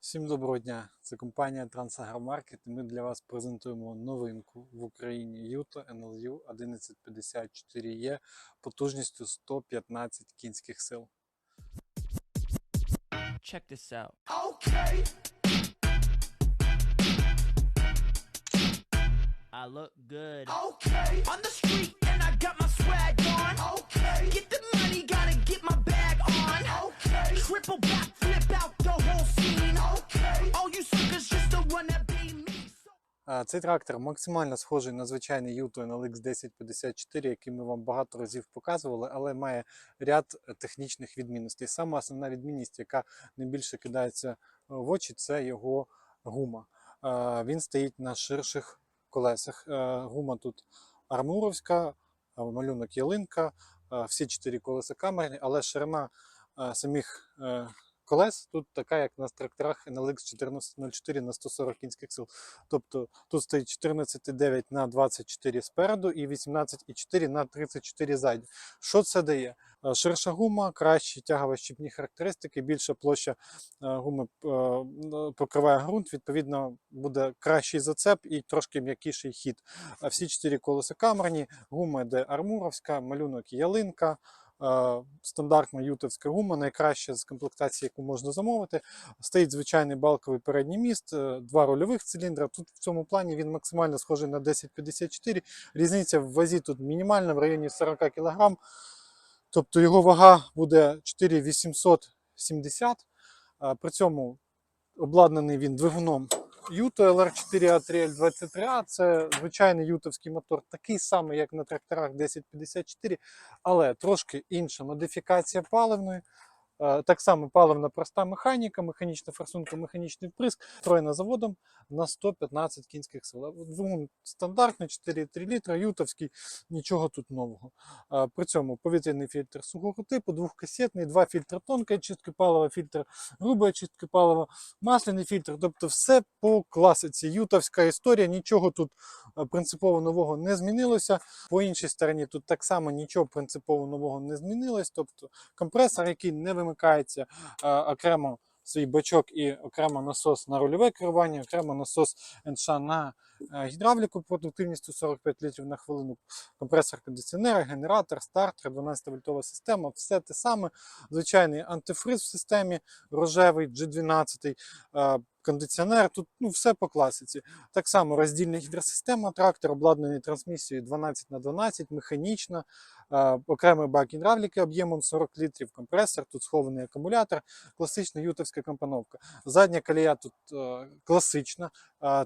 Всім доброго дня! Це компанія Трансагромаркет і ми для вас презентуємо новинку в Україні Юто NLU 1154E потужністю 115 кінських сил. Check this out. Okay. I look good. Okay. On the street and I got my swag on. Okay. Get the money, gotta get my bag on. Okay. Triple back, Цей трактор максимально схожий на звичайний Юто NLX 1054, який ми вам багато разів показували, але має ряд е, технічних відмінностей. Саме основна відмінність, яка найбільше кидається е, в очі, це його гума. Він стоїть на ширших колесах. Е, Гума тут армуровська, малюнок ялинка, всі чотири колеса камерні, але ширина самих колес тут така, як на тракторах NLX 1404 на 140 кінських сил. Тобто тут стоїть 14,9 на 24 спереду і 18,4 на 34 ззаді. Що це дає? Е, Ширша гума, кращі тягово-щіпні характеристики, більша площа е, гуми е, покриває ґрунт, відповідно, буде кращий зацеп і трошки м'якіший хід. Всі чотири колеса камерні, гума йде армуровська, малюнок ялинка. Е, Стандартна ютовська гума, найкраща з комплектації, яку можна замовити. Стоїть звичайний балковий передній міст, е, два рульових циліндра. Тут в цьому плані він максимально схожий на 1054. Різниця в вазі тут мінімальна в районі 40 кг. Тобто його вага буде 4870. При цьому обладнаний він двигуном Юто LR4A3L23A. Це звичайний ютовський мотор, такий самий, як на тракторах 1054, але трошки інша модифікація паливної. Е, Так само паливна проста механіка, механічна форсунка, механічний вприск, встроєна заводом на 115 кінських сил. Двигун стандартний 4,3 літра, ютовський, нічого тут нового. Е, При цьому повітряний фільтр сухого типу, двохкасетний, два фільтри тонкої чистки палива, фільтр грубої чистки палива, масляний фільтр. Тобто все по класиці. Ютовська історія, нічого тут е, принципово нового не змінилося. По іншій стороні тут так само нічого принципово нового не змінилось. Тобто компресор, який не вимикається е, окремо свій бачок і окремо насос на рульове керування, окремо насос НШ на е, гідравліку продуктивністю 45 літрів на хвилину, компресор кондиціонера, генератор, стартер, 12 вольтова система, все те саме. Звичайний антифриз в системі, рожевий G12, е, кондиціонер, тут ну, все по класиці. Так само роздільна гідросистема, трактор обладнаний трансмісією 12 на 12 механічна, е, окремий бак гідравліки об'ємом 40 літрів, компресор, тут схований акумулятор, класична ютовська компоновка. Задня колія тут е, класична. Е,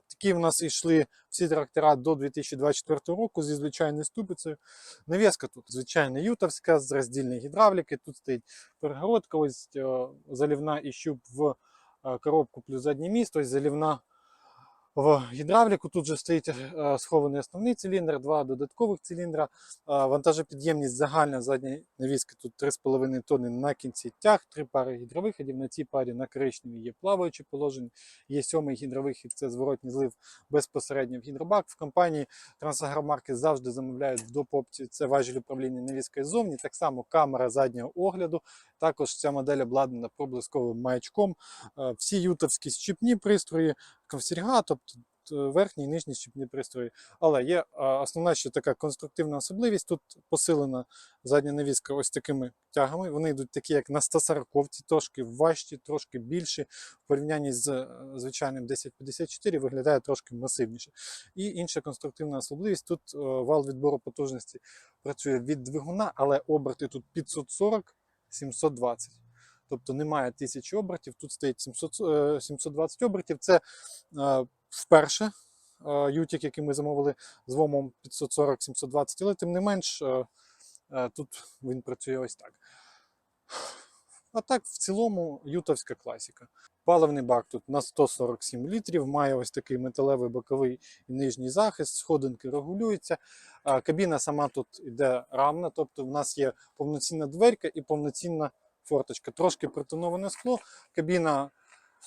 такі в нас йшли всі трактора до 2024 року зі звичайною ступицею. Навіска тут звичайна ютовська з роздільної гідравліки. Тут стоїть перегородка, ось е, залівна і щуп в коробку плюс заднє місто, ось залівна в гідравліку. Тут же стоїть е, схований основний циліндр, два додаткових циліндра. Вантажопідємність загальна задньої навіски тут 3,5 тонни на кінці тяг, три пари гідровиходів. На цій парі на коричневій є плаваючі положення, є сьомий гідровихід, це зворотній злив безпосередньо в гідробак. В компанії Трансагромаркет завжди замовляють в допопці. Це важіль управління навіскою ззовні. Так само камера заднього огляду. Також ця модель обладнана проблисковим маячком. Е, Всі ютовські щіпні пристрої, ковсірга, тобто е, верхні і нижні щіпні пристрої. Але є основна ще така конструктивна особливість. Тут посилена задня навіска ось такими тягами. Вони йдуть такі, як на 140 трошки важчі, трошки більші. В порівнянні з е, звичайним 1054 виглядає трошки масивніше. І інша конструктивна особливість тут е, вал відбору потужності працює від двигуна, але оберти тут 540 720. Тобто немає 1000 обертів, тут стоїть 700, е, 720 обертів. Це е, вперше е, ютік, який ми замовили з ВОМом 540-720, але тим не менш е, е, тут він працює ось так. А так, в цілому, ютовська класіка. Паливний бак тут на 147 літрів, має ось такий металевий боковий і нижній захист, сходинки регулюються. Кабіна сама тут йде рамна, тобто в нас є повноцінна дверка і повноцінна форточка. Трошки притоноване скло. Кабіна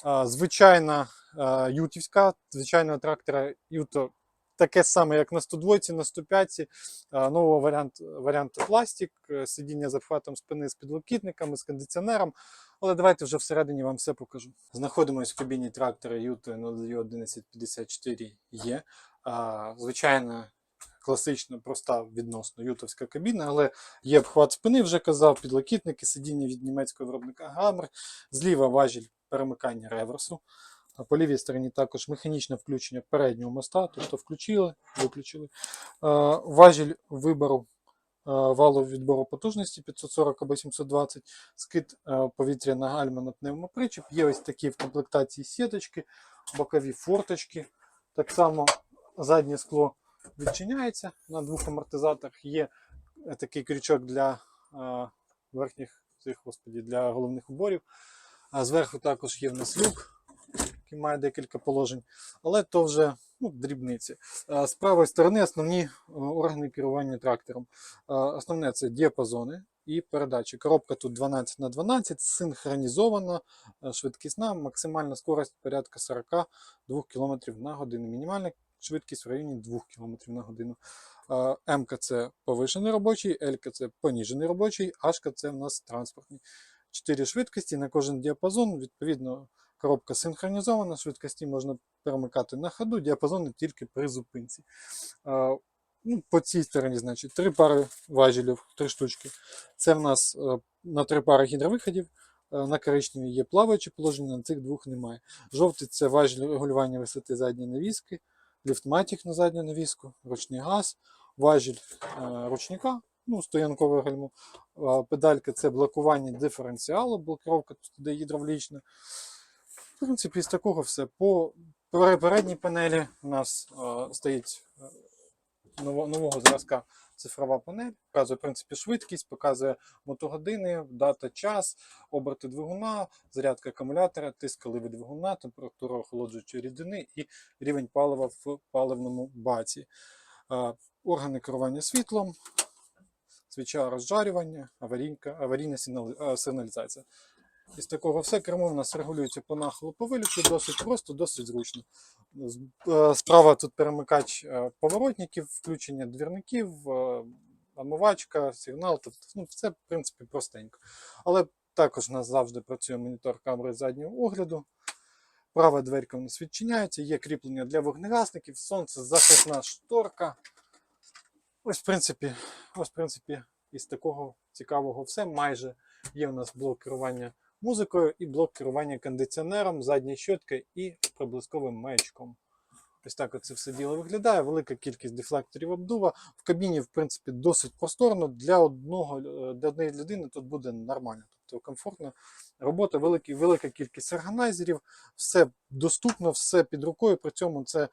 а, звичайна а, ютівська, звичайного трактора Юто таке саме, як на 102, на 105. Е, Нового варіант, варіанту пластик, е, сидіння з обхватом спини з підлокітниками, з кондиціонером. Але давайте вже всередині вам все покажу. Знаходимося в кабіні трактора Юто 1154 є. Звичайно, класична, проста відносно ютовська кабіна, але є обхват спини, вже казав, підлокітники, сидіння від німецького виробника Гамер, зліва важіль перемикання реверсу. А по лівій стороні також механічне включення переднього моста, тобто включили, виключили. Важіль вибору валу відбору потужності 540 або 720, скид повітря на гальма на пневмопричіп. Є ось такі в комплектації сіточки, бокові форточки. Так само заднє скло відчиняється на двох амортизаторах. Є е, такий крючок для верхніх цих, господі, для головних уборів. А зверху також є в нас люк, який має декілька положень, але то вже ну, дрібниці. Е, З правої сторони основні е, органи керування трактором. Основне це діапазони і передачі. Коробка тут 12 на 12 синхронізована, швидкісна, максимальна скорость порядка 42 км на годину. Мінімальна швидкість в районі 2 км на годину. Е, М це повишений робочий, Л це поніжений робочий, H це в нас транспортний. Чотири швидкості на кожен діапазон. Відповідно, коробка синхронізована, швидкості можна перемикати на ходу, діапазони тільки при зупинці. Ну, по цій стороні, значить, три пари важелів, три штучки. Це в нас е, на три пари гідровиходів. Е, На коричневій є плаваючі положення, на цих двох немає. Жовтий це важіль регулювання висоти задньої навіски, ліфтматік на задню навіску, ручний газ, важіль е, ручника, ну, стоянкове гальмо. Педалька це блокування диференціалу, блокировка тут гідравлічна. В принципі, з такого все. По передній панелі у нас е, стоїть е, ново- нового зразка цифрова панель, показує в принципі швидкість, показує мотогодини, дата, час, оберти двигуна, зарядка акумулятора, тиск ливи двигуна, температура охолоджуючої рідини і рівень палива в паливному баці. Органи керування світлом, свіча розжарювання, аварійна сигналізація. Із такого все кермо в нас регулюється по нахилу по досить просто, досить зручно. Е, Справа тут перемикач е, поворотників, включення двірників, е, омивачка, сигнал. Тобто, ну, все, в принципі, простенько. Але також у нас завжди працює монітор камери заднього огляду. Права дверка у нас відчиняється, є кріплення для вогнегасників, сонце, захисна шторка. Ось, в принципі, ось, в принципі, із такого цікавого все. Майже є у нас блок керування музикою і блок керування кондиціонером, задня щотка і проблисковим маячком. Ось так це все діло виглядає. Велика кількість дефлекторів обдува. В кабіні, в принципі, досить просторно. Для одного е, для однієї людини тут буде нормально. Тобто комфортна робота, великий, велика кількість органайзерів, все доступно, все під рукою. При цьому це е,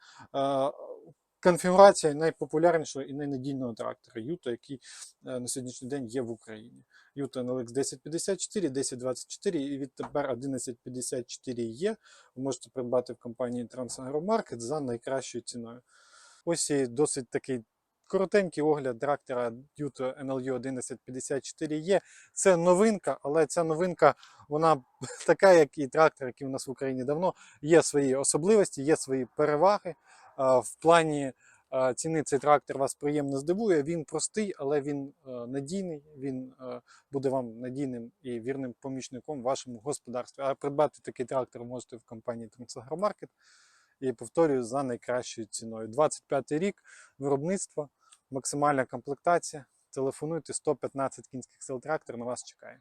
конфігурація найпопулярнішого і найнадійного трактора Юто, який е, на сьогоднішній день є в Україні. Юто NLX 1054, 1024 і відтепер 1154 є. Ви можете придбати в компанії Transagro за найкращою ціною. Ось і досить такий коротенький огляд трактора Юто NLU 1154 є. Це новинка, але ця новинка вона така, як і трактор, який у нас в Україні давно. Є свої особливості, є свої переваги. В плані ціни цей трактор вас приємно здивує. Він простий, але він надійний. Він буде вам надійним і вірним помічником в вашому господарстві. А придбати такий трактор можете в компанії Трансагромаркет. І повторюю за найкращою ціною. 25 рік виробництва, максимальна комплектація. Телефонуйте 115 кінських сил трактор на вас чекає.